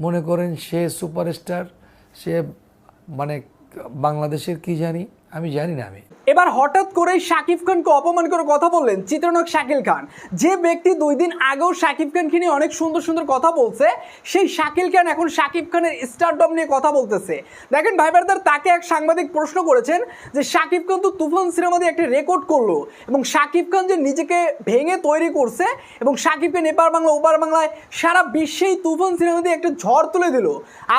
মনে করেন সে সুপারস্টার সে মানে বাংলাদেশের কি জানি আমি জানি না আমি। এবার হঠাৎ করে শাকিব খানকে অপমান করে কথা বললেন চিত্রনক শাকিল খান। যে ব্যক্তি দুই দিন আগেও শাকিব খানকে নিয়ে অনেক সুন্দর সুন্দর কথা বলছে, সেই শাকিল খান এখন শাকিব খানের স্টারডম নিয়ে কথা বলতেছে। দেখেন ভাই ব্রাদার তাকে এক সাংবাদিক প্রশ্ন করেছেন যে শাকিব খান তো তুফান সিনেমা দিয়ে একটা রেকর্ড করল এবং শাকিব খান যে নিজেকে ভেঙে তৈরি করছে এবং শাকিব খান এপার বাংলা, ওপার বাংলায় সারা বিশ্বেই তুফান সিনেমা দিয়ে একটা ঝড় তুলে দিল।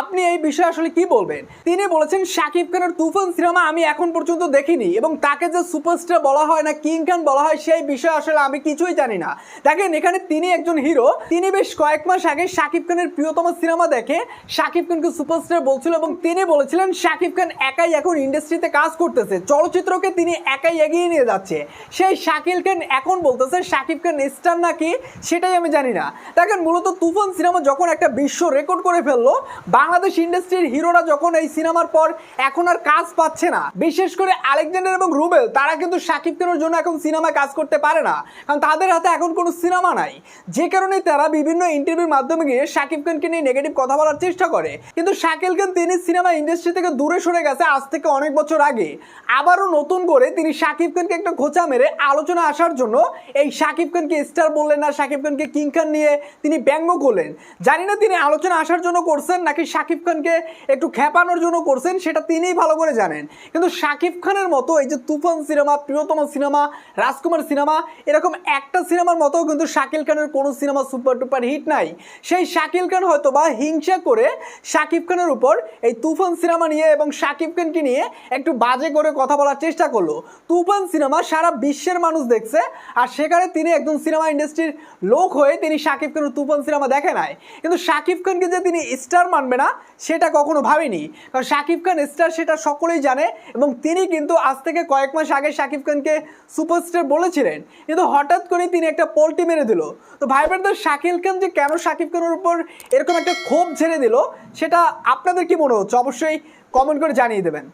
আপনি এই বিষয়ে আসলে কি বলবেন? তিনি বলেছেন, শাকিব খানের তুফান সিনেমা আমি এখন পর্যন্ত দেখিনি এবং তাকে যে সুপারস্টার বলা হয় না কিং খান বলা হয়, সেই বিষয়ে আসলে আমি কিছুই জানি না। দেখেন, এখানে তিনি একজন হিরো তিনি বেশ কয়েক মাস আগে শাকিব খানের প্রিয়তম সিনেমা দেখে শাকিব খানকে সুপারস্টার বলছিল এবং তিনি বলেছিলেন, শাকিব খান একাই এখন ইন্ডাস্ট্রিতে কাজ করতেছে। চলচ্চিত্রকে তিনি একাই এগিয়ে নিয়ে যাচ্ছে। সেই শাকিল খান এখন বলতেছে, শাকিব খান স্টার নাকি? সেটাই আমি জানি না। দেখেন, মূলত তুফান সিনেমা যখন একটা বিশ্ব রেকর্ড করে ফেলল, বাংলাদেশ ইন্ডাস্ট্রির হিরোরা যখন এই সিনেমার পর এখন আর কাজ পাচ্ছে না। বিশেষ করে আলেকজান্ডার এবং রুবেল, তারা কিন্তু শাকিব খানের জন্য এখন সিনেমায় কাজ করতে পারে না। কারণ তাদের হাতে এখন কোনো সিনেমা নাই। যে কারণে তারা বিভিন্ন ইন্টারভিউর মাধ্যমে গিয়ে শাকিব খানকে নিয়ে নেগেটিভ কথা বলার চেষ্টা করে। কিন্তু শাকিল খান তিনি সিনেমা ইন্ডাস্ট্রি থেকে দূরে সরে গেছে আজ থেকে অনেক বছর আগে। আবারও নতুন করে তিনি শাকিব খানকে একটা খোঁচা মেরে আলোচনা আসার জন্য এই শাকিব খানকে স্টার বললেন না শাকিব খানকে কিং খান নিয়ে তিনি ব্যঙ্গ করলেন। জানি না তিনি আলোচনা আসার জন্য করছেন নাকি শাকিব খানকে একটু খেপানোর জন্য করছেন, সেটা তিনিই ভালো করে জানেন। কিন্তু শাকিব খানের মতো এই যে Toofan cinema, Priyotomo cinema, Rajkumar cinema, এরকম একটা সিনেমার মতো কিন্তু শাকিল খানের কোনো সিনেমা সুপার টুপার হিট নাই। সেই শাকিল খান হয়তো বা হিংসা করে শাকিব খানের উপর এই তুফান সিনেমা নিয়ে এবং শাকিব খানকে নিয়ে একটু বাজে করে কথা বলার চেষ্টা করল। তুফান সিনেমা সারা বিশ্বের মানুষ দেখছে আর সেখানে তিনি একজন সিনেমা ইন্ডাস্ট্রির লোক হয়ে তিনি শাকিব খানের তুফান সিনেমা দেখে নাই। কিন্তু শাকিব খানকে যে তিনি স্টার মানবে না, সেটা কখনো ভাবিনি। কারণ শাকিব খান স্টার সেটা সকলেই জানে এবং তিনি কিন্তু আজ থেকে কয়েক মাস আগে শাকিব খানকে সুপারস্টার বলেছিলেন। কিন্তু হঠাৎ করে তিনি একটা পোল্টি মেরে দিল। তো ভাই ব্রাদার শাকিল খান যে কেন শাকিব খানের উপর এরকম একটা ক্ষোভ ছেড়ে দিল, সেটা আপনাদের কি মনে হচ্ছে? অবশ্যই কমেন্ট করে জানিয়ে দেবেন।